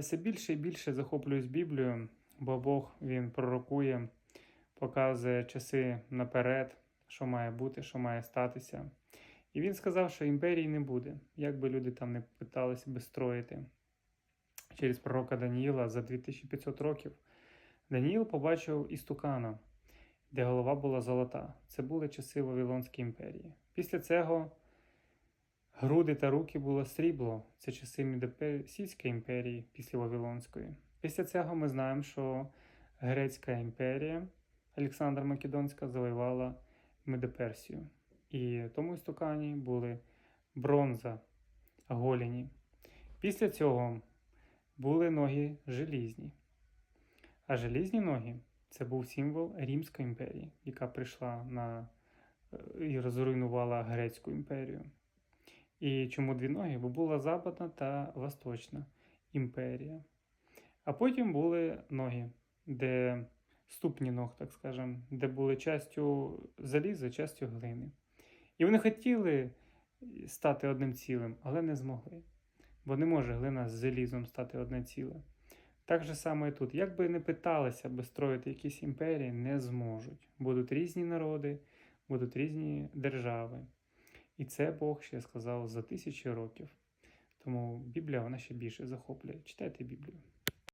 Все більше і більше захоплююсь Біблією, бо Бог він пророкує, показує часи наперед, що має бути, що має статися. І він сказав, що імперії не буде, як би люди там не питалися би строїти. Через пророка Даніїла за 2500 років Даніїл побачив істукана, де голова була золота. Це були часи Вавилонської імперії. Після цього груди та руки було срібло. Це часи Мідоперсійської імперії після Вавилонської. Після цього ми знаємо, що Грецька імперія Олександра Македонська завоювала Медоперсію. І тому істукані були бронза, голені. Після цього були ноги желізні. А желізні ноги це був символ Римської імперії, яка прийшла на е, і розруйнувала Грецьку імперію. І чому дві ноги? Бо була Западна та Восточна імперія. А потім були ноги, де ступні ног, так скажемо, де були частю заліза, частю глини. І вони хотіли стати одним цілим, але не змогли. Бо не може глина з залізом стати одне ціле. Так же само і тут. Як би не питалися би строїти якісь імперії, не зможуть. Будуть різні народи, будуть різні держави. І це Бог ще сказав за тисячі років. Тому Біблія вона ще більше захоплює. Читайте Біблію.